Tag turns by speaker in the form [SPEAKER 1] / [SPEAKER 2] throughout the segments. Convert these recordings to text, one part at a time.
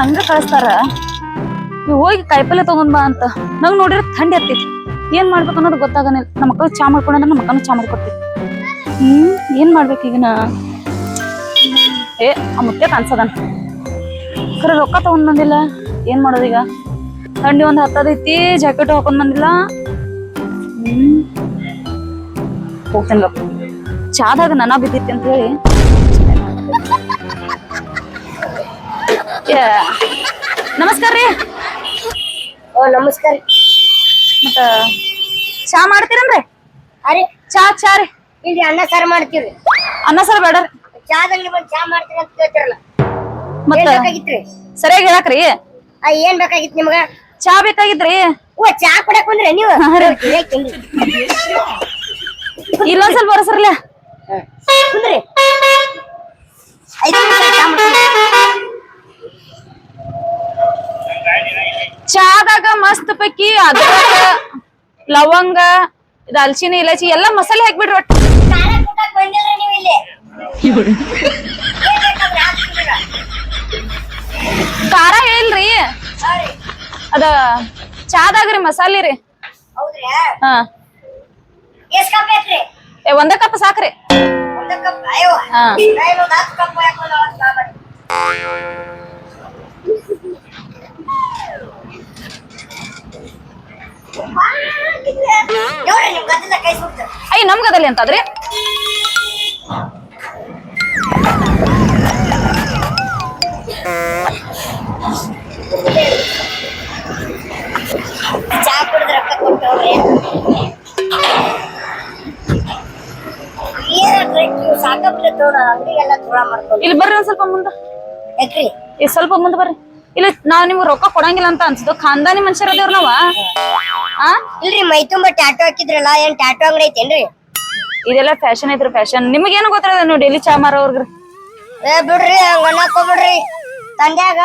[SPEAKER 1] ನಂಗ ಕಳಿಸ್ತಾರ? ಹೋಗಿ ಕಾಯಿಪಲ್ಲೆ ತಗೊಂಡ್ ಬಾ ಅಂತ. ನಂಗ್ ನೋಡಿದ್ರೆ ಥಂಡಿ ಹತ್ತೈತಿ. ಏನ್ ಮಾಡ್ಬೇಕು ಅನ್ನೋದು ಗೊತ್ತಾಗನಿಲ್ಲ ನಮ್ಮ ಮಕ್ಕಳು ಚಾ ಮಾಡ್ಕೊಂಡ್ರೆ ನಮ್ಮ ಮಕ್ಕಳು ಚಾ ಮಾಡ್ಕೊಡ್ತೀವಿ. ಹ್ಮ್, ಏನ್ ಮಾಡ್ಬೇಕು ಈಗ ನಾ? ಏ, ಆ ಮುತ್ತೆ ಕಾಣಿಸದ ಖರೆ ರೊಕ್ಕ ತಗೊಂಡ್ ಬಂದಿಲ್ಲ. ಏನ್ ಮಾಡೋದು ಈಗ? ಥಂಡಿ ಒಂದ್ ಹತ್ತದೈತಿ ಜಾಕೆಟ್ ಹಾಕೊಂಡ್ ಬಂದಿಲ್ಲ. ಹ್ಮ್. ಹೋಗ್ತೇನೆ ಚಾದಾಗ ನನ ಬಿದ್ದಿತ್ತು ಅಂತ ಹೇಳಿ. ನಮಸ್ಕಾರ ರೀ.
[SPEAKER 2] ಓ ನಮಸ್ಕಾರ
[SPEAKER 1] ಮತ್ತ ಚಾ ಮಾಡ್ತೀರನ್ರಿ?
[SPEAKER 2] ಅರೆ
[SPEAKER 1] ಚಾ ಚಾ ರೀ.
[SPEAKER 2] ಇಲ್ಲಿ ಅನ್ನ ಸಾರು ಮಾಡ್ತೀವಿ
[SPEAKER 1] ಅನ್ನ ಸಾರು ಬೇಡ
[SPEAKER 2] ಚಾದಲ್ಲಿ ಬಂದು ಚಾ ಮಾಡ್ತೀರಿ ಅಂತ ಕೇಳ್ತಿರಲ್ಲ.
[SPEAKER 1] ಮತ್ತೆ
[SPEAKER 2] ಬೇಕಾಗಿತ್ರಿ?
[SPEAKER 1] ಸರಿಯಾಗಿ ಹೇಳಕ್ರಿ.
[SPEAKER 2] ಆ ಏನ್ ಬೇಕಾಗಿತ್ತು ನಿಮ್ಗ?
[SPEAKER 1] ಚಾ ಬೇಕಾಗಿದ್ರಿ
[SPEAKER 2] ಓ ಚಾ ಕುಡಕ್ ಬಂದ್ರೆ ನೀವು.
[SPEAKER 1] ಇಲ್ಲೊಂದ್ ಸ್ವಲ್ಪ ಬರಸರ್ಲ
[SPEAKER 2] ಹಾ. ಕುಂದ್ರಿ. ಐದು ನಿಮಿಷ ಚಾ ಮಾಡ್ತೀನಿ.
[SPEAKER 1] ಚಾದಾಗ ಮಸ್ತ್ ಪೈಕಿ ಅದ್ರಾಗ ಲವಂಗ ಅಲ್ಸಿನ ಇಲಾಚಿ ಎಲ್ಲ ಮಸಾಲೆ ಹಾಕ್ಬಿಡ್ರಿ ಒಟ್ಟು.
[SPEAKER 2] ಖಾರ ಹೇಳ್ರಿ.
[SPEAKER 1] ಅದ ಚಾದಾಗ್ರಿ ಮಸಾಲೆ ರೀ. ಹಾ. ಒಂದ ಕಪ್ ಸಾಕ್ರಿ. ಹಾ.
[SPEAKER 2] ನಾನು ಒಂದ್ ಹತ್ತು ಕಪ್ ಹಾಕೊಂಡು ಅವತ್ತು ಚಾ ಮಾಡಿ ನೋಡ್ರಿ ನಿಮ್ ಗದ್ದಲ ಕೈ ಸುಡ್ತಾರೆ
[SPEAKER 1] ಅಯ್ಯ ನಮ್ಗದಲ್ಲಿ ಅಂತಂದ್ರೆ
[SPEAKER 2] ಚಾ ಕುಡಿದ್ರೆ ರೊಕ್ಕ ಅಂಗಡಿಗೆಲ್ಲ ದೂರ ಮಾಡ್ಕೊಂಡು
[SPEAKER 1] ಇಲ್ಲಿ ಬರ್ರಿ ಒಂದ್ ಸ್ವಲ್ಪ ಮುಂದೆ.
[SPEAKER 2] ಯಾಕ್ರಿ?
[SPEAKER 1] ಸ್ವಲ್ಪ ಮುಂದೆ ಬರ್ರಿ. ಇಲ್ಲ ನಾವ್ ನಿಮ್ಗ್ ರೊಕ್ಕ ಕೊಡಂಗಿಲ್ಲ ಅಂತ ಅನ್ಸುದು ಖಾನ್ದಾನಿ ಮನುಷ್ಯರ ಅದೇವ್ರ ನಾವ? ಆ?
[SPEAKER 2] ಇಲ್ರಿ ಮೈ ತುಂಬಾ ಟ್ಯಾಟೋ ಹಾಕಿದ್ರಲ್ಲ ಏನ್ ಟ್ಯಾಟೋ ಅಂಗಡಿ ಐತೇನ್ರಿ?
[SPEAKER 1] ಇದೆಲ್ಲ ಫ್ಯಾಷನ್ ಐತ್ರಿ ಫ್ಯಾಷನ್ ನಿಮಗೇನು ಗೊತ್ತಿರೋದ ನೀವು ಡೈಲಿ ಚಾ ಮಾರೋರ್ಗ್ರಿ
[SPEAKER 2] ಏ ಬಿಡ್ರಿ ಹಂಗ ಹೋಗ್ಬಿಡ್ರಿ. ತಂಡ್ಯಾಗ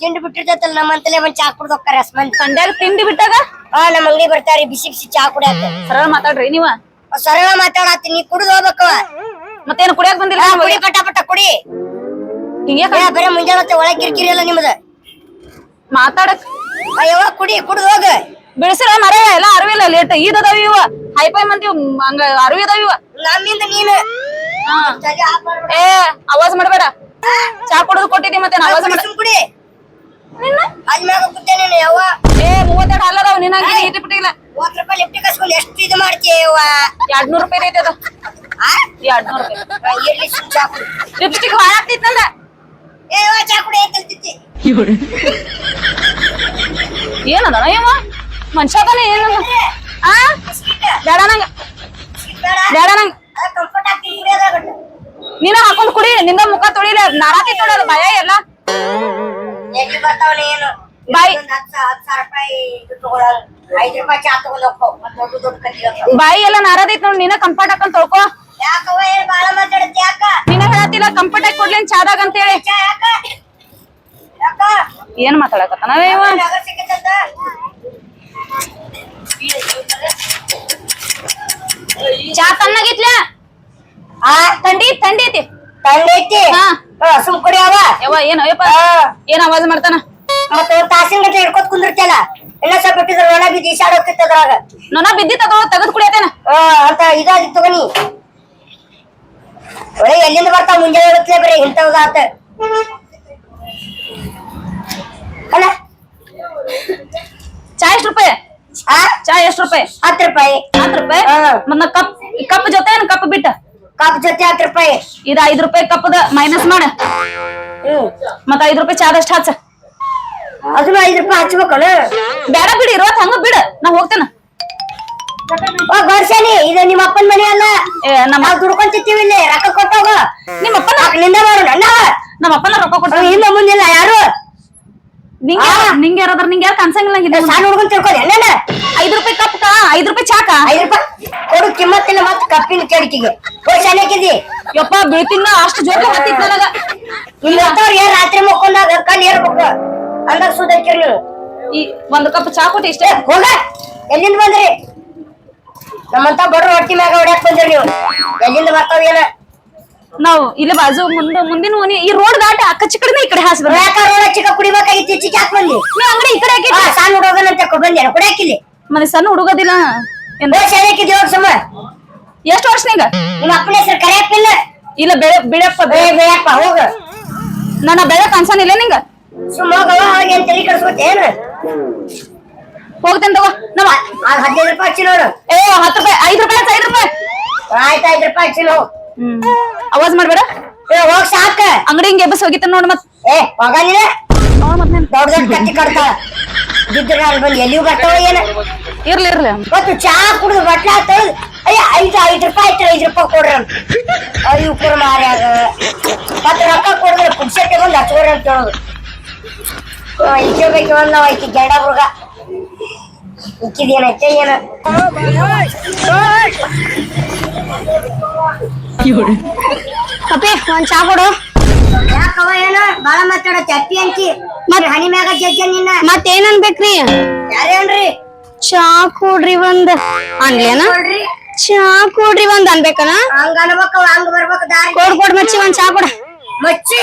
[SPEAKER 2] ತಿಂಡಿ ಬಿಟ್ಟಿರ್ತೈತಲ್ಲ ನಮ್ಮಂತಲೇ ಒಂದ್ ಚಾ ಕುಡ್ದು ಹೋಗ್ತಾರ
[SPEAKER 1] ಅಸ್ಮಂತ್ ತಿಂಡಿ ಬಿಟ್ಟಾಗ?
[SPEAKER 2] ಹಾ ನಮ್ ಅಂಗಡಿ ಬರ್ತಾರಿ ಬಿಸಿ ಬಿಸಿ ಚಾ ಕುಡಿಯಾಕ.
[SPEAKER 1] ಸರಳ ಮಾತಾಡ್ರಿ ನೀವ.
[SPEAKER 2] ಸರಳ ಮಾತಾಡತ್ತಿ ನೀ ಕುಡ್ದು ಹೋಗ್ಬೇಕ
[SPEAKER 1] ಮತ್ತೇನು ಕುಡಿಯಾಕ ಬಂದಿಲ್ಲ?
[SPEAKER 2] ಕುಡಿ ಪಟ ಪಟ ಕುಡಿ.
[SPEAKER 1] ಹಿಂಗೆ
[SPEAKER 2] ಬರೇ ಮುಂಜಾನೆ ಒಳಗ್ ಕಿರಿಕಿರಿ ಅಲ್ಲ ನಿಮ್ದ?
[SPEAKER 1] ಮಾತಾಡಕ್
[SPEAKER 2] ಅಯ್ಯವ ಕುಡಿ ಕುಡ್ದು ಹೋಗ.
[SPEAKER 1] ಬಿಡಿಸಿರ ಮರ ಎಲ್ಲ ಅರಿವಿಲ್ಲ ಲೇಟ್ ಈದ್ ಅದಾವ ಇವ. ಹೈಫೈ ಮಂದಿ ಹಂಗ ಅರಿವಿ ಅದಾವ ಇವ.
[SPEAKER 2] ನಮ್ಮಿಂದ ನೀನು.
[SPEAKER 1] ಏ ಅವಾಜ್ ಮಾಡಬೇಡ. ಚಾ ಕುಡಿದು ಕೊಟ್ಟಿದ್ದಿ ಮತ್ತೆ
[SPEAKER 2] ಹಾ,
[SPEAKER 1] ಅವಾಜ್
[SPEAKER 2] ಕುಡಿ,
[SPEAKER 1] ಮಾಡ
[SPEAKER 2] ಕುಡಿ
[SPEAKER 1] ನಿನ್ನ?
[SPEAKER 2] ಅದ್ ಮ್ಯಾಗ ಕೂತೆ ನೀನು ಯವ್ವ.
[SPEAKER 1] ಏ ಮೂವತ್ತೆರಡು ಅಲ್ಲದಾವ್ ನಿನ್ನ ಇಟ್ಟು ಬಿಟ್ಟಿಲ್ಲ.
[SPEAKER 2] ರೂಪಾಯಿ ಲಿಫ್ಟ್ ಕಸ್ಕೊಂಡು ಎಷ್ಟು ಇದು ಮಾಡ್ತೀಯ ಯವ್ವ?
[SPEAKER 1] ಎರಡ್ ನೂರ್ ರೂಪಾಯಿ ಐತಿ ಅದ? ಎರಡ್ ನೂರ್ ರೂಪಾಯಿ. ಲಿಪ್ಸ್ಟಿಕ್ ಭಾಳ ಏನದ ಇವ ಮನುಷ್ಯ ಅದಾನ ಏನದ? ಆ? ಬೇಡ ನಂಗ.
[SPEAKER 2] ಬೇಡ.
[SPEAKER 1] ನಂಗ. ನೀನ ಹಾಕೊಂಡ್ ಕುಡಿ ನಿಂದ ಮುಖ ತೊಳಿಲ ನಾರಾತಿ ತೊಳೋದು ಭಯ ಎಲ್ಲ. ಬಾಯ್. ಬಾಯಿ ಎಲ್ಲ ನಾರದೈತ್ ನೋಡ್ ನೀನ ಕಂಫರ್ಟ್ ಹಾಕೊಂಡ್ ತೊಳ್ಕೊ.
[SPEAKER 2] ಯಾಕವ್ವ ಏನ್ ಬಾಳ ಮಾತಾಡತ್ತಿ ಯಾಕ?
[SPEAKER 1] ನಿನ್ನ ಹೇಳತ್ತಿಲ್ಲ ಕಂಫರ್ಟ್ ಆಗಿ ಕೊಡ್ಲೇನ್ ಚಾದಾಗ ಅಂತ ಹೇಳಿ
[SPEAKER 2] ಯಾಕ? ಯಾಕ?
[SPEAKER 1] ಏನ್ ಮಾತಾಡಕತ್ತಾನ ಇವ?
[SPEAKER 2] ನಗರ ಸಿಕ್ಕತ್ತಂತ?
[SPEAKER 1] ಚಾ ತಣ್ಣಗಿತ್ಲ?
[SPEAKER 2] ಆ?
[SPEAKER 1] ಥಂಡಿ ಥಂಡಿ ಐತಿ. ಹಾ.
[SPEAKER 2] ಸುಮ್ ಕುಡಿಯವ
[SPEAKER 1] ಯವ್ವ ಏನ್ ಅಯ್ಯಪ್ಪ ಏನ್ ಆವಾಜ್ ಮಾಡ್ತಾನ?
[SPEAKER 2] ಮತ್ತ ಒಂದ್ ತಾಸಿನ ಗಂಟೆ ಹಿಡ್ಕೊತ್ ಕುಂದಿರ್ತೇನ ಇನ್ನ ಸ್ವಲ್ಪ ಬಿಟ್ಟಿದ್ರ ಒಣ ಬಿದ್ದು ಈಸಾಡ್ ಹೋಗ್ತಿತ್ತು ಅದ್ರಾಗ.
[SPEAKER 1] ನೊನ ಬಿದ್ದಿ ತಗೋ ತೆಗೆದ್ ಕುಡಿಯತೇನ
[SPEAKER 2] ಆ, ಅಂತ ಇದಾಗಿ ತಗೋನಿ ಒಳ್ಳೆ ಎಲ್ಲಿಂದ ಬರ್ತಾವ ಮುಂಜಾನೆ ಇರುತ್ತಲೇ ಬರೀ ಇಂಥವ್ದ ಆತ ಅಲ್ಲ
[SPEAKER 1] ಚಾ ಎಷ್ಟ್ ರೂಪಾಯಿ
[SPEAKER 2] ಆ
[SPEAKER 1] ಚಾ ಎಷ್ಟ್ ರೂಪಾಯಿ
[SPEAKER 2] ಹತ್ತು ರೂಪಾಯಿ
[SPEAKER 1] ಹತ್ತು ರೂಪಾಯಿ
[SPEAKER 2] ಹಾ.
[SPEAKER 1] ಮತ್ತ ಕಪ್ ಕಪ್ ಜೊತೆ ಏನ್ ಕಪ್ ಬಿಟ್ಟ
[SPEAKER 2] ಕಪ್ ಜೊತೆ ಹತ್ತು ರೂಪಾಯಿ
[SPEAKER 1] ಇದ ಐದ್ ರೂಪಾಯಿ ಕಪ್ಪದ ಮೈನಸ್ ಮಾಡ
[SPEAKER 2] ಹ್ಮ್
[SPEAKER 1] ಮತ್ತ ಐದ್ ರೂಪಾಯಿ ಚಾದಷ್ಟ ಹಚ್ಚ
[SPEAKER 2] ಅದನ್ನ ಐದು ರೂಪಾಯಿ ಹಚ್ಬೇಕಲ್ಲ
[SPEAKER 1] ಬೇಡ ಬಿಡಿ ಇರೋತ್ ಹಂಗ ಬಿಡ ನಾ ಹೋಗ್ತೇನ
[SPEAKER 2] ಓ ಗೌರ್ಸೇನಿ ಇದು ನಿಮ್ಮ ಅಪ್ಪನ ಮನೆ ಅಲ್ಲ.
[SPEAKER 1] ನಮ್ಮ
[SPEAKER 2] ನಾವು ದುಡ್ಕೊಂತಿರ್ತೀವಿ ಇಲ್ಲಿ. ರೊಕ್ಕ ಕೊಟ್ಟೋಗ.
[SPEAKER 1] ನಿಮ್ಮ ಅಪ್ಪನ
[SPEAKER 2] ನಿಂದ ಬಾರು ನನ್ನ
[SPEAKER 1] ನಮ್ಮ ಅಪ್ಪನ ರೊಕ್ಕ ಕೊಟ್ಟು
[SPEAKER 2] ಇಲ್ಲ ಮುಂದಿಲ್ಲ ಯಾರು?
[SPEAKER 1] ನಿಂಗೆ. ನಿಂಗೆ ಯಾರಾದ್ರ ನಿಂಗೆ ಯಾರು ಕನ್ಸಂಗಿಲ್ಲ ಇದು.
[SPEAKER 2] ಸಣ್ಣ ಹುಡುಗನ್ ನನ್ನ
[SPEAKER 1] ಐದ್ ರೂಪಾಯಿ ಕಪ್ಕ ಐದು ರೂಪಾಯಿ ಚಾಕ.
[SPEAKER 2] ಐದು ರೂಪಾಯಿ? ಕೊಡು ಕಿಮ್ಮತ್ತಿನ ಮತ್ತೆ ಕಪ್ಪಿನ ಕೇಳಿಕೆಗೆ. ಶಾನ್ಯಾಕಿದಿ.
[SPEAKER 1] ಯಪ್ಪ ಬೀಳ್ತಿನ ಅಷ್ಟು ಜೋಕ ಬರ್ತಿತ್ತು ನನಗ.
[SPEAKER 2] ಇಲ್ಲ ಇರ್ತವ್ರು ರಾತ್ರಿ ಮಕ್ಕೊಂಡಾಗ ಕಣ್ಣು ಏರ್ಬೇಕು? ಅಂದಾಗ ಸುಧಾಕಿರಿ ನೀವು
[SPEAKER 1] ಈ ಒಂದು ಕಪ್ ಚಾ ಕೊಟ್ಟು ಇಷ್ಟೇ.
[SPEAKER 2] ಹೋಗ. ಎಲ್ಲಿಂದ ಬಂದ್ರಿ? ನಮ್ಮಂತ ಬಡ್ರು ಹೊಟ್ಟಿ ಮ್ಯಾಗ ಹೊಡ್ಯಾಕ್ ಬಂದ್ರಿ ನೀವು. ಎಲ್ಲಿಂದ ಬರ್ತಾವೇನ
[SPEAKER 1] ನಾವು ಇಲ್ಲಿ ಬಾಜು ಮುಂದ ಮುಂದಿನ ಮನೆ ಈ ರೋಡ್ ದಾಟ ಅಕ್ಕ ಕಡೆನೇ ಈ ಕಡೆ ಹಾಸ್ಬಾರ
[SPEAKER 2] ಯಾಕ ರೋಡ ಚಿಕ್ಕ ಕುಡಿಬೇಕಾಗಿತ್ತು ಚಿಕ್ಕ ಹಾಕ್ ಬಂದಿ?
[SPEAKER 1] ನೀವ್ ಅಂಗಡಿ ಈ ಕಡೆ ಸಣ್ಣ
[SPEAKER 2] ಆ, ಸಣ್ಣ ಹುಡುಗನಂತ ಬಂದೇನ ಕುಡಿಯಾಕಿಲ್ಲಿ
[SPEAKER 1] ಮನೆ ಸಣ್ಣ ಹುಡುಗದಿಲ್ಲ. ಎಂದ
[SPEAKER 2] ದೇವ್ರ ಸಮ
[SPEAKER 1] ಎಷ್ಟು ವರ್ಷನೀಗ?
[SPEAKER 2] ನಿಮ್ಮ ಅಪ್ಪನ ಹೆಸರು ಕರೆಯಪ್ಪಿಲ್ಲ
[SPEAKER 1] ಇಲ್ಲ ಬೆಳೆ ಬಿಡಪ್ಪ
[SPEAKER 2] ಬೆಳೆ ಬೆಳೆಯಪ್ಪ ಹೋಗ.
[SPEAKER 1] ನನ್ನ ಬೆಳೆ ಕನ್ಸನಿಲ್ಲ ನಿಂಗ?
[SPEAKER 2] ಸುಮ್ಮ ಹೋಗವ ಅಂತ ಏನ್ ತಲೆ ಕಡ್ಸ್ಕೊತೇನು
[SPEAKER 1] ಹೋಗ್ತೇನೆ ತಗೋ. ನಮ್ಮ
[SPEAKER 2] ಹದಿನೈದು ರೂಪಾಯಿ ಹಚ್ಚಿ ನೋಡು.
[SPEAKER 1] ಏ ಹತ್ತು ರೂಪಾಯಿ ಐದು ರೂಪಾಯಿ ಹಚ್ಚ ಐದು ರೂಪಾಯಿ.
[SPEAKER 2] ಆಯ್ತು ಐದು ರೂಪಾಯಿ ಹಚ್ಚಿ ನೋಡು
[SPEAKER 1] ಹ್ಮ್. ಅವಾಜ್ ಮಾಡ್ಬೇಡ.
[SPEAKER 2] ಏ ಹೋಗ್ ಸಾಕ.
[SPEAKER 1] ಅಂಗಡಿ ಹಿಂಗೆ ಎಬ್ಬಸ್ ಹೋಗಿತ್ತ ನೋಡು ಮತ್
[SPEAKER 2] ಏ ಹೋಗಲ್ಲ
[SPEAKER 1] ನೋಡ್ ಮತ್ ನೀನ್.
[SPEAKER 2] ದೊಡ್ಡ ದೊಡ್ಡ ಕತ್ತಿ ಕಡ್ತಾಳ ಬಿದ್ದರೆ ಅಲ್ಲಿ ಬಂದು ಎಲ್ಲಿಯೂ ಬರ್ತಾವ ಏನ.
[SPEAKER 1] ಇರ್ಲಿ ಇರ್ಲಿ.
[SPEAKER 2] ಮತ್ತು ಚಾ ಕುಡಿದು ಬಟ್ಲ ತೊಳೆದು ಅಯ್ಯ ಐದು ಐದು ರೂಪಾಯಿ ಐತ್ರ ಐದು ರೂಪಾಯಿ ಕೊಡ್ರಿ ಅಂತ ಅಯ್ಯೋ ಮಾರಿ ಮಾರ್ಯಾಗ. ಮತ್ತೆ ರೊಕ್ಕ ಕೊಡಿದ್ರೆ ಪುಡ್ಸಟ್ಟೆ ಬಂದು ಹಚ್ಕೋರಿ ಅಂತ ಹೇಳೋದು. ಇಕ್ಕೆ ಬೇಕು ನಾವು ಐತಿ ಗೆಡ ಹುಡುಗ. ಇಕ್ಕಿದೇನೈತೆ ಏನ
[SPEAKER 3] ಅಪ್ಪಿ ಒಂದ್ ಚಾ ಕೊಡು.
[SPEAKER 2] ಯಾಕವ ಏನ? ಬಾಳ ಮಾತಾಡ ಚಪ್ಪಿ ಅಂಕಿ. ಮತ್ತೆ ಹನಿ ಮ್ಯಾಗ ಜಜ್ಜ ನಿನ್ನ
[SPEAKER 3] ಮತ್ತೇನ್ ಅನ್ಬೇಕ್ರಿ?
[SPEAKER 2] ಯಾರೇನ್ರಿ
[SPEAKER 3] ಚಾ ಕೊಡ್ರಿ ಒಂದ್. ಅನ್ಲೇನ? ಚಾ ಕೊಡ್ರಿ ಒಂದ್ ಅನ್ಬೇಕನ?
[SPEAKER 2] ಹಂಗ ಅನ್ಬೇಕ ಹಂಗ ಬರ್ಬೇಕ ದಾರಿ.
[SPEAKER 3] ಕೊಡ್ ಕೊಡ್ ಮಚ್ಚಿ ಒಂದ್ ಚಾ ಕೊಡ.
[SPEAKER 2] ಮಚ್ಚಿ.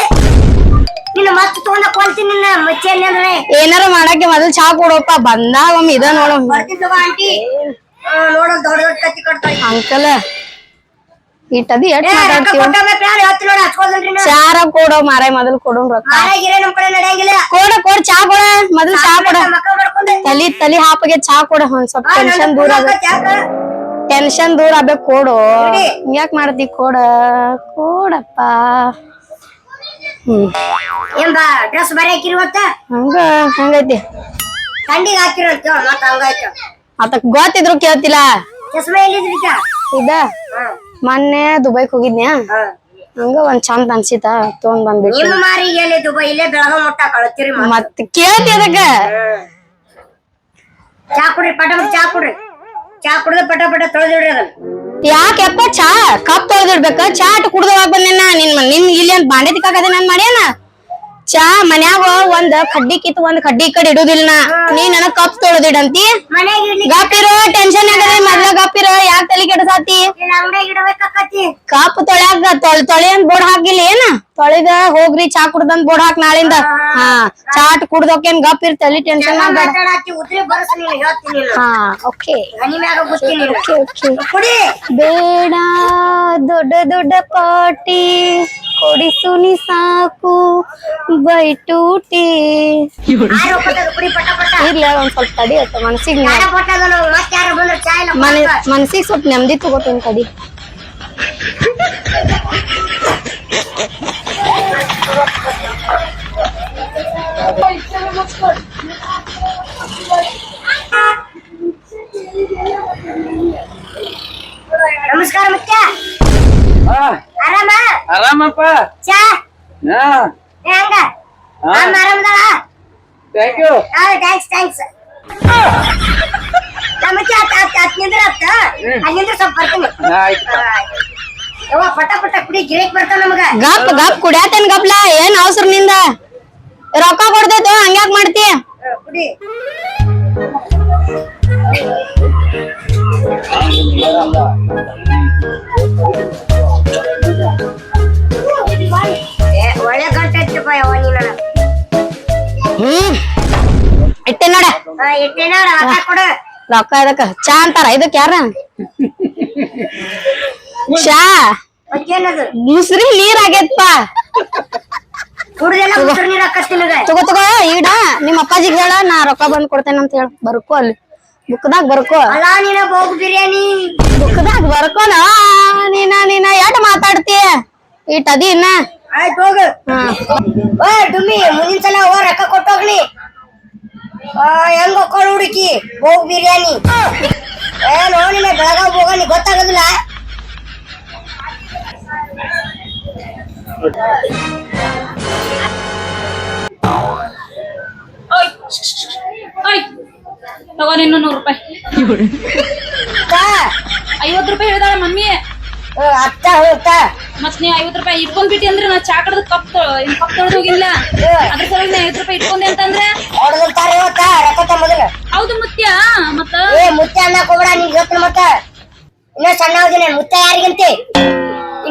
[SPEAKER 2] ನಿನ್ನ ಮತ್ತೆ ತಗೊಂಡ ಕೊಲ್ತೀನಿ ನಿನ್ನ ಮಚ್ಚಿ ಅಂದ್ರೆ.
[SPEAKER 3] ಏನಾರ ಮಾಡಕ್ಕೆ ಮೊದಲ್ ಚಾ ಕೊಡಪ್ಪ ಬಂದಾಗ ಒಮ್ಮೆ ಇದ ನೋಡು.
[SPEAKER 2] ಆಂಟಿ. ನೋಡೋ ದೊಡ್ಡ ದೊಡ್ಡ ಕತ್ತಿ ಕಟ್ತಾವ
[SPEAKER 3] ಅಂಕಲ್ ಇಟ್ಟದಿ ಮಾತಾಡ್ತೀವ
[SPEAKER 2] ನಾ
[SPEAKER 3] ಚಾರ ಕೊಡೋ ಮಾರ ಮೊದಲು ಕೊಡು ರೊಕ್ಕ.
[SPEAKER 2] ಮಾರಾಗಿರೇ ನಮ್ ಕಡೆ
[SPEAKER 3] ಕೊಡ ಚಾ ಕೊಡ ಮೊದಲು ಚಾ ಕೊಡ ತಲಿ ತಲಿ ಹಾಪಗೆ ಚಾ ಕೊಡ ಒಂದ್ ಸ್ವಲ್ಪ ಟೆನ್ಷನ್ ದೂರ? ಟೆನ್ಷನ್ ದೂರ ಆಗ್ಬೇಕು ಕೊಡು. ಯಾಕೆ ಮಾಡ್ತಿ ಕೊಡ ಕೊಡಪ್ಪ.
[SPEAKER 2] ಏನ್ ಬಾ ಡ್ರೆಸ್ ಬರೀ ಹಾಕಿರುವತ್ತ
[SPEAKER 3] ಹಂಗ ಹಂಗೈತಿ.
[SPEAKER 2] ಥಂಡಿಗೆ ಹಾಕಿರೋ ಅಂತ ಹೇಳ ಮತ್ತ ಹಂಗಾಯ್ತು.
[SPEAKER 3] ಆತಕ್ ಗೊತ್ತಿದ್ರು ಕೇಳ್ತಿಲ್ಲ.
[SPEAKER 2] ಚಸ್ಮಾ ಎಲ್ಲಿದ್ರಿ ಈಕ?
[SPEAKER 3] ಇದ ಮೊನ್ನೆ ದುಬೈಕ್ ಹೋಗಿದ್ನ್ಯ. ಹಂಗ ಒಂದ್ ಚಂದ ಅನ್ಸಿತ ತಗೊಂಡ್ ಬಂದ್ಬಿಟ್ಟು
[SPEAKER 2] ನಿಮ್ಮ ಮಾರಿ ಎಲ್ಲಿ ದುಬೈ? ಇಲ್ಲೇ ಬೆಳಗಾವ್ ಮುಟ್ಟ ಕಳತಿರಿ ಮತ್ತ್.
[SPEAKER 3] ಮತ್ ಕೇಳ್ತಿ ಅದಕ್ಕ.
[SPEAKER 2] ಚಾ ಕುಡ್ರಿ ಪಟ ಪಟ ಚಾ ಕುಡ್ರಿ. ಚಾ ಕುಡ್ದು ಪಟ ಪಟ ತೊಳೆದಿಡ್ರಿ ಅದನ್ನ.
[SPEAKER 3] ಯಾಕೆಪ್ಪ ಚಾ ಕಪ್ ತೊಳೆದಿಡ್ಬೇಕ. ಚಾ ಅಟ್ ಕುಡ್ದವಾಗ ಬಂದೇನ ನಿನ್ ನಿನ್ ಇಲ್ಲಿ ಒಂದ್ ಬಾಂಡೆ ತಿಕ್ಕಾಕದ ನಾನ್ ಮಾಡ್ಯಾನ? ಚಾ ಮನ್ಯಾಗ ಒಂದ್ ಕಡ್ಡಿ ಕಿತ್ ಒಂದ್ ಕಡ್ಡಿ ಈ ಕಡೆ ಇಡುದಿಲ್ಲ ನೀನ್ ನೀ ನನಗ್ ಕಪ್ ತೊಳೆದಿಡಂತಿ ಗಪ್ಪಿರೋ ಟೆನ್ಷನ್ ಆಗದೆ ಕಪ್ ತೊಳ್ಯಾಕ ತೊಳ್ ತೊಳಿ ಅಂತ ಬೋರ್ಡ್ ಹಾಕಿಲ್ಲ ಏನ? ತೊಳಿದ ಹೋಗ್ರಿ ಚಾ ಕುಡ್ದಂತ ಬೋರ್ಡ್ ಹಾಕ್ ನಾಳಿಂದ. ಹಾ ಚಾಟ್ ಕುಡ್ದೋಕೇನ್ ಗಪ್ ಇರ್ ತಲಿ ಟೆನ್ಷನ್
[SPEAKER 2] ಕುಡಿ.
[SPEAKER 3] ಬೇಡ ದೊಡ್ಡ ದೊಡ್ಡ ಪಾಟಿ. ಕೊಡಿಸು ನೀ ಸಾಕು ಬೈಟೂಟಿ.
[SPEAKER 2] ಕುಡಿ
[SPEAKER 3] ಇರ್ಲಿ ಒಂದ್ ಸ್ವಲ್ಪ ತಡಿ ಆಯ್ತು ಮನ್ಸಿಗೆ ಮನ್ಸಿಗೆ ಸ್ವಲ್ಪ ನೆಮ್ಮದಿ ತಗೋತೀನಿ ತಡಿ.
[SPEAKER 2] ನಮಸ್ಕಾರ ಮುತ್ಯ
[SPEAKER 4] ಹಾ.
[SPEAKER 2] ಆರಾಮ?
[SPEAKER 4] ಆರಾಮಪ್ಪ.
[SPEAKER 2] ಚಾ?
[SPEAKER 4] ಹಾ.
[SPEAKER 2] ಹಂಗ.
[SPEAKER 4] ಹಾ.
[SPEAKER 2] ಅಮ್ಮ ಆರಾಮದಾಳ?
[SPEAKER 4] ಥ್ಯಾಂಕ್ ಯು
[SPEAKER 2] ಥ್ಯಾಂಕ್ಸ್ ಥ್ಯಾಂಕ್ಸ್ ನಿಂದ್ರ ಅಲ್ಲಿಂದ ಸ್ವಲ್ಪ ಬರ್ತೀನಿ.
[SPEAKER 4] ಆಯ್ತು.
[SPEAKER 2] ಯವ್ವ ಪಟ ಪಟ ಕುಡಿ ಗಿರೇಕ್ ಬರ್ತಾವ ನಮಗ.
[SPEAKER 3] ಗಪ್ ಗಪ್ ಕುಡ್ಯಾತೇನ್ ಗಪ್ಲ? ಏನ್ ಅವಸರ ನಿಂದ ರೊಕ್ಕ ಕೊಡ್ತೈತೋ ಹಂಗ್ಯಾಕ್ ಮಾಡ್ತಿ?
[SPEAKER 2] ಹ, ಕುಡಿ. ಒಳ್ಳೆ ನೀನ
[SPEAKER 3] ಹ್ಮ್. ಇಟ್ಟೆ ನೋಡ.
[SPEAKER 2] ರೊಕ್ಕ ಕೊಡು
[SPEAKER 3] ರೊಕ್ಕ ಇದಕ್ಕ ಚಾ ಅಂತಾರ ಇದಕ್ ಯಾರ? ಚಾ? ಮುಸ್ರಿ ನೀರ್ ಆಗೈತ್ಪ. ತಗೋ ತಗೋ ಈಡ ನಿಮ್ಮ ಅಪ್ಪಾಜಿಗೆ ಹೇಳ ನಾ ರೊಕ್ಕ ಬಂದ್ ಕೊಡ್ತೇನೆ ಅಂತ ಹೇಳ. ಬರ್ಕೋ ಅಲ್ಲಿ. ಬುಕ್ದಾಗ ಬರ್ಕೋ.
[SPEAKER 2] ಅಲ್ಲ ನೀನ ಬೋಗ್ ಬಿರಿಯಾನಿ.
[SPEAKER 3] ಬುಕ್ದಾಗ ಬರ್ಕೋನ ನೀನ ನೀನ ಎಡ್ ಮಾತಾಡ್ತೀಯ ಇಟ್ ಅದಿ ಇನ್ನ.
[SPEAKER 2] ಆಯ್ತು ಹೋಗು. ಓ ಡುಮ್ಮಿ ಮುಂದಿನ ಸಲ ಹೋಗ ರೊಕ್ಕ ಕೊಟ್ಟೋಗ್ಲಿ ಆ ಹೆಂಗ್ ಹೊಕ್ಕೊಳ್ಳ ಹುಡುಕಿ? ಬೋಗ್ ಬಿರಿಯಾನಿ. ಏ ನೋಡಿನ ಬೆಳಗಾವ್ ಹೋಗಲಿ ಗೊತ್ತಾಗೋದಿಲ್ಲ.
[SPEAKER 1] ಓಯ್ ನಿನ್ನ ನೂರು ರೂಪಾಯಿ.
[SPEAKER 2] ಅಕ್ಕ,
[SPEAKER 1] ಐವತ್ತು ರೂಪಾಯಿ ಹೇಳ್ದಾಳ ಮಮ್ಮಿ.
[SPEAKER 2] ಅತ್ತ ಹೋಗ್ತ
[SPEAKER 1] ಮತ್ ನೀ ಐವತ್ತು ರೂಪಾಯಿ ಇಟ್ಕೊಂಡ್ ಬಿಟ್ಟಿ ಅಂದ್ರೆ ನಾ ಚಾ ಕಡದ ಕಪ್ ಕಪ್ ತೊಳೆದು ಹೋಗಿಲ್ಲ. ಅದ್ರ ಸಲುವಾಗಿ ನಾ ಐವತ್ತು ರೂಪಾಯಿ ಇಟ್ಕೊಂಡೆ ಅಂತಂದ್ರೆ?
[SPEAKER 2] ಹೊಡೆದಂತಾರ ಇವತ್ತ ರೊಕ್ಕ ತಮ್ಮದ್ರ
[SPEAKER 1] ಹೌದು ಮುತ್ಯ ಮತ್ತ?
[SPEAKER 2] ಏ ಮುತ್ತ್ಯಾ ಅನ್ನಕ್ ಹೋಗ್ಬೇಡ ನೀನ್ ಹೇಳ್ತೀನಿ ಮತ್ತ? ಇನ್ನ ಸಣ್ಣ ಹೋದಿನ ಮುತ್ತ ಯಾರಿಗಂತೆ?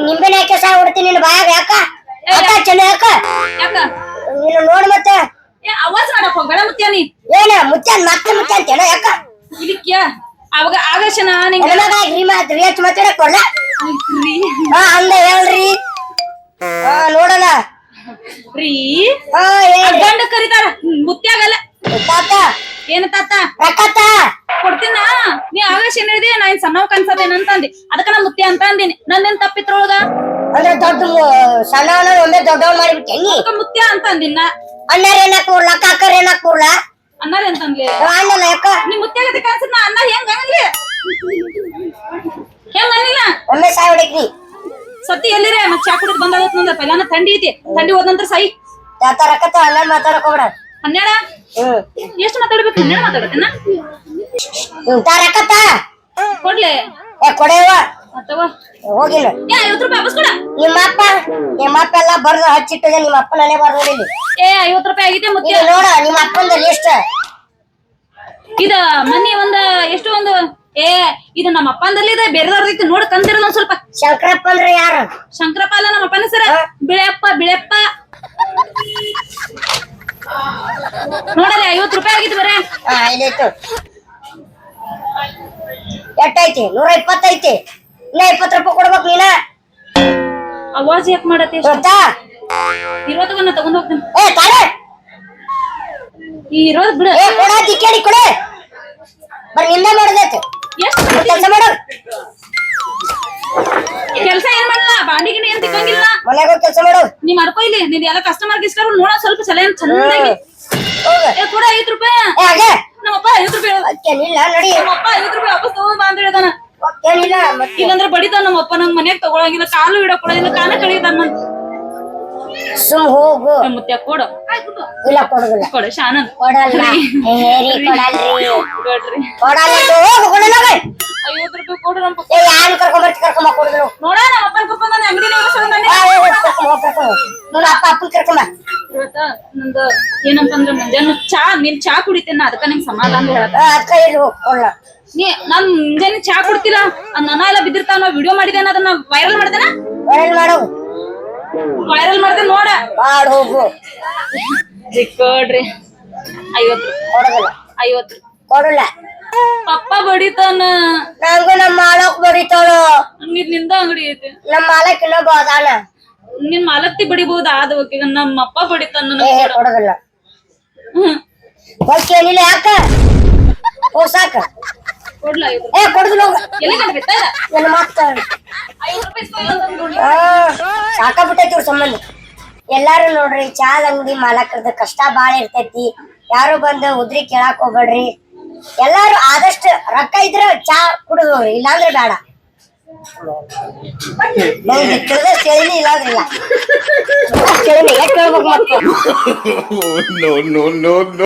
[SPEAKER 2] ನಿಂಬೆನ ಹಾಕಿ ಸಹ ಹೊಡ್ತೀನಿ ನಿನ್ನ ಬಾಯಾಗ ಯಾಕ? ಯಾಕ ಚೆನ್ನ ಯಾಕ?
[SPEAKER 1] ಯಾಕ?
[SPEAKER 2] ನೀನು ನೋಡ್ ಮತ್ತೆ.
[SPEAKER 1] ಅವಾಜ್ ಮಾಡಕ್ ಗಣ ಮುತ್ಯ ನೀ
[SPEAKER 2] ಏನ ಮುಚ್ಚಾನ್ ಮತ್ತೆ ಮುಚ್ಚಾಂತೇನ ಯಾಕ?
[SPEAKER 1] ಇದಕ್ಕೆ ಅವಾಗ ಆಗಶನ ನಿಂಗ
[SPEAKER 2] ಹೆಣ್ಮಗ ರೀ ಮಾತ್ ರೀ ಹಚ್ಚ ಮಾತಾಡಕ್ ಕೊಡ್ಲ ಹಾ ಅಂದ ಹೇಳ್ರಿ. ಹಾ ನೋಡಣ.
[SPEAKER 1] ರೀ
[SPEAKER 2] ಹಾ ಹೇಳ್ರಿ
[SPEAKER 1] ಗಂಡ ಕರಿತಾರ ಮುತ್ಯಾಗಲ್ಲ.
[SPEAKER 2] ತಾತ.
[SPEAKER 1] ಏನ ತಾತ?
[SPEAKER 2] ರಕ್ಕತ್ತ
[SPEAKER 1] ಏನ್ ಹೇಳಿದೆ? ನಾ ಏನ್ ಸಣ್ಣವ್ ಕನ್ಸದೇನ ಅಂತ ಅಂದಿ ಅದಕ್ಕ ನಾ ಮುತ್ಯ ಅಂತ ಅಂದಿನಿ. ನಂದೇನ್ ತಪ್ಪಿತ್ರೊಳಗ?
[SPEAKER 2] ಅಂದ್ರೆ ದೊಡ್ಡ ಸಣ್ಣ ಒಂದೇ ದೊಡ್ಡವ್ ಮಾಡಿಬಿಟ್ಟೆ ನೀ?
[SPEAKER 1] ಅದಕ್ಕ ಮುತ್ಯ ಅಂತ ಅಂದಿನ
[SPEAKER 2] ಅಣ್ಣಾರ ಏನಕ್ ಕೂರ್ಲ ಕಾಕರ್ ಏನಕ್ ಕೂರ್ಲ
[SPEAKER 1] ಅನ್ನಾರ ಅಂತ ಅನ್ಲಿ
[SPEAKER 2] ಅಣ್ಣನ ಯಾಕ?
[SPEAKER 1] ನೀ ಮುತ್ಯಾಗತಿ ಕಾಣಿಸಿದ್ ನಾ ಅನ್ನ ಹೆಂಗ ಅನ್ನಲಿ ಹೆಂಗ್ ಅನ್ನಿಲ್ಲ
[SPEAKER 2] ಒಮ್ಮೆ ಸಾಯ ಹೊಡಿಕ್ ಸತ್ತಿ
[SPEAKER 1] ಸತಿ ಎಲ್ಲಿರೇ? ಮತ್ ಚಾ ಕುಡಿದ್ ಬಂದಾಗತ್ ನಂದ ಪೈಲಾನ ಥಂಡಿ ಐತಿ. ಥಂಡಿ ಹೋದ ನಂತರ ಸೈ
[SPEAKER 2] ತಾತ ರಕ್ಕತ್ತ ಅಣ್ಣ ಮಾತಾಡಕ್ ಹೋಗ್ಬೇಡ.
[SPEAKER 1] ಹನ್ನೆರಡ? ಎಷ್ಟು ಮಾತಾಡ್ಬೇಕು? ಹನ್ನೆರಡು ಮಾತಾಡತ್ತೇನ
[SPEAKER 2] ಹ್ಮ್. ತಾ ರಕ್ಕತ್ತ
[SPEAKER 1] ಕೊಡ್ಲೆ.
[SPEAKER 2] ಏ ಕೊಡೆವ
[SPEAKER 1] ಅಥವಾ
[SPEAKER 2] ಹೋಗಿಲ್ಲ.
[SPEAKER 1] ಏ ಐವತ್ತು ರೂಪಾಯಿ ವಾಪಸ್ ಕೊಡ.
[SPEAKER 2] ನಿಮ್ಮ ಅಪ್ಪ ನಿಮ್ಮ ಅಪ್ಪ ಎಲ್ಲ ಬರ್ದು ಹಚ್ಚಿಟ್ಟದೆ ನಿಮ್ಮ ಅಪ್ಪ ನಾನೇ ಬರ್ದು ನೋಡಿಲಿ
[SPEAKER 1] ಏ ಐವತ್ತು ರೂಪಾಯಿ ಆಗಿದೆ ಮುತ್ಯ
[SPEAKER 2] ಇದು ನೋಡ ನಿಮ್ಮ ಅಪ್ಪಂದ ಲಿಸ್ಟ್
[SPEAKER 1] ಇದ ಮನಿ ಒಂದ ಎಷ್ಟು ಒಂದು? ಏ ಇದು ನಮ್ಮ ಅಪ್ಪಂದಲ್ಲಿ ಇದೆ ಬೇರೆದವ್ರದೈತಿ ನೋಡ್ ಕಂದಿರಲ್ಲ ಒಂದ್ ಸ್ವಲ್ಪ.
[SPEAKER 2] ಶಂಕರಪ್ಪ ಅಂದ್ರೆ ಯಾರು?
[SPEAKER 1] ಶಂಕರಪ್ಪ ಅಲ್ಲ ನಮ್ಮ ಅಪ್ಪನ ಸರ ಬಿಳೆಪ್ಪ ಬಿಳೆಪ್ಪ ನೋಡಲ್ಲ ಐವತ್ತು ರೂಪಾಯಿ ಆಗಿತ್ತು ಬರೇ.
[SPEAKER 2] ಹಾ ಇದಾಯ್ತು. ಎಟ್ಟೈತಿ ನೂರ ಇಪ್ಪತ್ತೈತಿ ಇನ್ನ ಇಪ್ಪತ್ತು ರೂಪಾಯಿ ಕೊಡ್ಬೇಕು ನೀನ?
[SPEAKER 1] ಅವಾಜ್ ಯಾಕೆ ಮಾಡತ್ತೆ
[SPEAKER 2] ಗೊತ್ತಾ?
[SPEAKER 1] ಇರೋದನ್ನ ತಗೊಂಡ್ ಹೋಗ್ತೀನಿ.
[SPEAKER 2] ಏ ತಾಳೆ
[SPEAKER 1] ಈ ಇರೋದ್ ಬಿಡ.
[SPEAKER 2] ಏ ಕೊಡ ತಿಕ್ಕೇಡಿ ಕೊಡೆ. ಬರ್ನಿಂದ ಮಾಡೋದೈತೆ.
[SPEAKER 1] ಎಷ್ಟು
[SPEAKER 2] ಕೆಲಸ ಮಾಡು.
[SPEAKER 1] ಕೆಲಸ ಏನ್ ಮಾಡಲ್ಲ? ಬಾಂಡಿ ಗಿಣಿ ಏನ್ ತಿಕ್ಕಂಗಿಲ್ಲ.
[SPEAKER 2] ಮನೆಗೆ ಕೆಲಸ ಮಾಡು.
[SPEAKER 1] ನೀ ಮಾಡ್ಕೊ ಇಲ್ಲಿ ನೀನ್ ಎಲ್ಲ ಕಸ್ಟಮರ್ ಗಿಸ್ಟಮರ್ ನೋಡ ಸ್ವಲ್ಪ ಸಲ
[SPEAKER 2] ಚೆನ್ನಾಗಿ
[SPEAKER 1] ಏ ಕೊಡ ಐದು ರೂಪಾಯಿ.
[SPEAKER 2] ಏ ಹಾಗೆ.
[SPEAKER 1] ನಮ್ಮಪ್ಪ ಐವತ್ತು ರೂಪಾಯಿ ಹೇಳ್ದ.
[SPEAKER 2] ಅಕ್ಕೇನಿಲ್ಲ ನಡಿ.
[SPEAKER 1] ನಮ್ಮಪ್ಪ ಐವತ್ತು ರೂಪಾಯಿ ವಾಪಸ್ ತಗೊಂಡ್ ಬಾ ಅಂತ ಹೇಳ್ದಾನ
[SPEAKER 2] ಅಕ್ಕೇನಿಲ್ಲ ಮತ್ತೆ?
[SPEAKER 1] ಇಲ್ಲಂದ್ರೆ ಬಡಿತಾನ ನಮ್ಮಪ್ಪ ನಂಗ್ ಮನ್ಯಾಗ ತಗೊಳಂಗಿಲ್ಲ ಕಾಲು ಇಡಕ್ ಕೊಡಂಗಿಲ್ಲ ಕಾಲ ಕಳಿದಾನ
[SPEAKER 2] ಸುಮ್ ಹೋಗು.
[SPEAKER 1] ಮುತ್ಯ ಕೊಡು.
[SPEAKER 2] ಇಲ್ಲ ಕೊಡುದಿಲ್ಲ.
[SPEAKER 1] ಕೊಡು ಶಾನನ್.
[SPEAKER 2] ಕೊಡಲ್ಲ. ಹೇರಿ ಕೊಡಲ್ರಿ.
[SPEAKER 1] ಕೊಡ್ರಿ.
[SPEAKER 2] ಕೊಡಲ್ಲ ಹೋಗು ಕೊಡಲ್ಲ.
[SPEAKER 1] ಐವತ್ತು ರೂಪಾಯಿ ಕೊಡು ನಮ್ಮ ಪಪ್ಪ
[SPEAKER 2] ಏ ಯಾರು ಕರ್ಕೊಂಡ್ ಬರ್ತಿ ಕರ್ಕೊಂಡ್ ಬಾ ಕೊಡುದಿಲ್ಲ
[SPEAKER 1] ನೋಡ ನಮ್ಮ ಅಪ್ಪನ ಕರ್ಕೊಂಡ್ ನಾನು ಅಂಗಡಿ
[SPEAKER 2] ನೋಡ ಅಪ್ಪ ಅಪ್ಪ ಕರ್ಕೊಂಡ್ ಬಾ.
[SPEAKER 1] ಇವತ್ತ ನಂದು ಏನಂತಂದ್ರೆ ಮುಂಜಾನೆ ಚಾ ನೀನ್ ಚಾ ಕುಡಿತೇನ ಅದಕ್ಕ ನಿಂಗ್ ಸಮಾಧಾನ ಹೇಳತ್ತ. ನೀ ನಾನ್ ಮುಂಜಾನೆ ಚಾ ಕುಡ್ತಿಲ್ಲ ನನ ಎಲ್ಲ ಬಿದ್ದಿರ್ತಾವ ವಿಡಿಯೋ ಮಾಡಿದೇನ ಅದನ್ನ ವೈರಲ್ ಮಾಡ್ದೇನ?
[SPEAKER 2] ವೈರಲ್ ಮಾಡು.
[SPEAKER 1] ವೈರಲ್ ಮಾಡ್ದೆ ನೋಡ.
[SPEAKER 2] ಮಾಡ್ ಹೋಗು.
[SPEAKER 1] ಕೊಡ್ರಿ ಐವತ್ತು ಐವತ್ತು
[SPEAKER 2] ಕೊಡಲ್ಲ.
[SPEAKER 1] ಪಪ್ಪ ಬಡಿತಾನ.
[SPEAKER 2] ನಂಗೂ ನಮ್ಮ ಮಾಲಕ್ ಬಡಿತಾಳ.
[SPEAKER 1] ನಿನ್ನಿಂದ ಅಂಗಡಿ ಐತೆ.
[SPEAKER 2] ನಮ್ಮ ಮಾಲಕ್ ಇನ್ನೊಬ್ಬ ಅದಾನ.
[SPEAKER 1] ನಿನ್ ಮಾಲಕ್ತಿ ಬಡಿಬಹುದ ಆದ ಹೋಗಿ ನಮ್ಮ ಅಪ್ಪ ಬಡಿತಾನ
[SPEAKER 2] ಕೊಡೋದಿಲ್ಲ ಹ್ಮ್. ಏನಿಲ್ಲ ಯಾಕ? ಓ
[SPEAKER 1] ಸಾಕ ಐವತ್ತು
[SPEAKER 2] ಏ ಕೊಡುದಿಲ್ಲ ಹೋಗ.
[SPEAKER 1] ಎಲ್ಲಿ ಗಂಟ ಬಿತ್ತ
[SPEAKER 2] ನನ್ನ ಮಾತ
[SPEAKER 1] ಐವತ್ತು ರೂಪಾಯಿ ಬಂದ್ ನೋಡ್ಲಿ.
[SPEAKER 2] ಆ, ಸಾಕಾಗ್ಬಿಟ್ಟೈತಿ ಇವ್ರ ಸಂಬಂಧ. ಎಲ್ಲಾರು ನೋಡ್ರಿ ಚಾದ ಅಂಗಡಿ ಮಾಲಕರದ ಕಷ್ಟ ಬಾಳ ಇರ್ತೈತಿ. ಯಾರು ಬಂದು ಉದ್ರಿ ಕೇಳಾಕ್ ಹೋಗ್ಬೇಡ್ರಿ. ಎಲ್ಲಾರು ಆದಷ್ಟು ರೊಕ್ಕ ಇದ್ರ ಚಾ ಕುಡಿದವ್ರಿ ಇಲ್ಲಾಂದ್ರೆ ಬೇಡ. ನಂಗೆ ತಿಳಿದಷ್ಟು ಹೇಳಿನಿ ಇಲ್ಲಾಂದ್ರೆ ಇಲ್ಲ. ತಿಳಿನಿ ಎಷ್ಟು ಹೇಳ್ಬೇಕು ಮತ್ತೆ?
[SPEAKER 5] No, no, no, no.